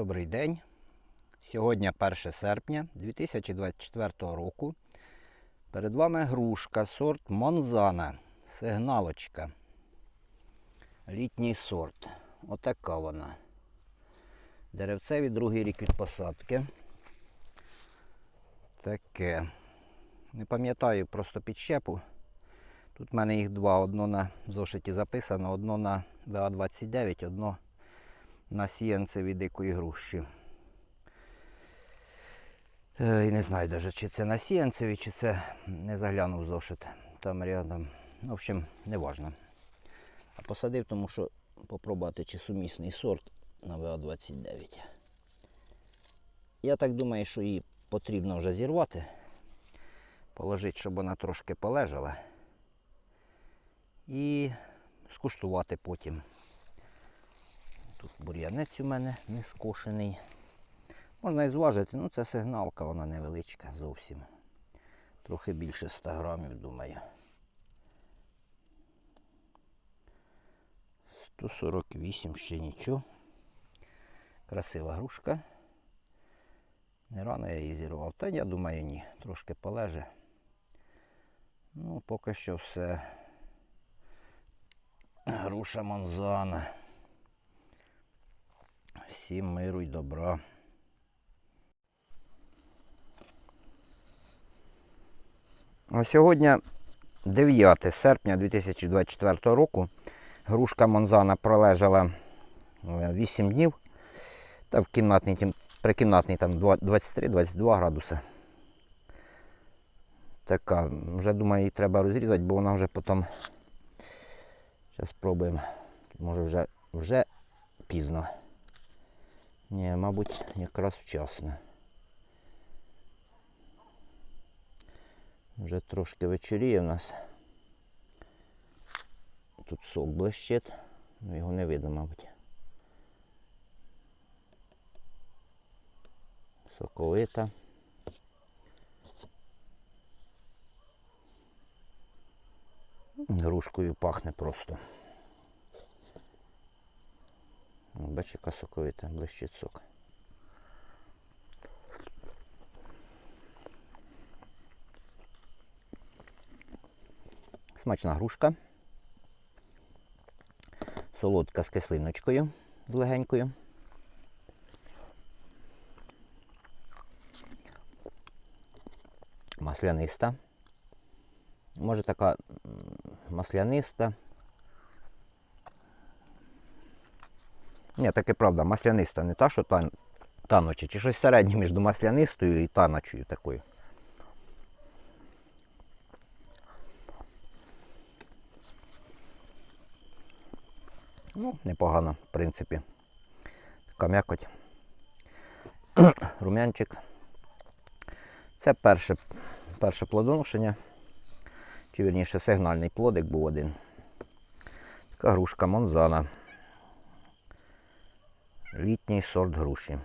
Добрий день. Сьогодні 1 серпня 2024 року. Перед вами грушка, сорт Монзана. Сигналочка. Літній сорт. Отака вона. Деревцеві другий рік від посадки. Таке. Не пам'ятаю просто підщепу. Тут в мене їх два. Одно на зошиті записано, одно на ВА-29, одно на сіянцеві дикої груші. Е, І не знаю навіть, чи це на сіянцеві, чи це не заглянув зошит. Там рядом. В общем, не важно. А посадив, тому що попробувати, чи сумісний сорт на ВА-29. Я так думаю, що її потрібно вже зірвати, положити, щоб вона трошки полежала. І скуштувати потім. Тут бур'янець у мене не скошений. Можна і зважити, ну це сигналка, вона невеличка зовсім. Трохи більше 100 грамів, думаю. 148 ще нічого. Красива грушка. Не рано я її зірвав. Та я думаю, ні. Трошки полеже. Ну, поки що все. Груша Монзана. Всім миру й добра. А сьогодні 9 серпня 2024 року. Грушка Монзана пролежала 8 днів. Та в кімнатній, при там 23-22 градуси. Така, вже думаю, її треба розрізати, бо вона вже потім. Зараз спробуємо. Може вже, вже пізно. Ні, мабуть, якраз вчасно. Вже трошки вечоріє в нас. Тут сок блищить, ну його не видно, мабуть. Соковита. Грушкою пахне просто. Бачиш, яка соковита, блищить сок. Смачна грушка. Солодка з кислиночкою, з легенькою. Масляниста. Може така масляниста. Ні, таке правда, масляниста, не та, що тан, таночі, чи щось середнє між маслянистою і таночою такою. Ну, непогано, в принципі. Така м'якоть. Рум'янчик. Це перше, перше плодоношення. Чи вірніше сигнальний плодик був один. Така грушка Монзана. Літній сорт груші.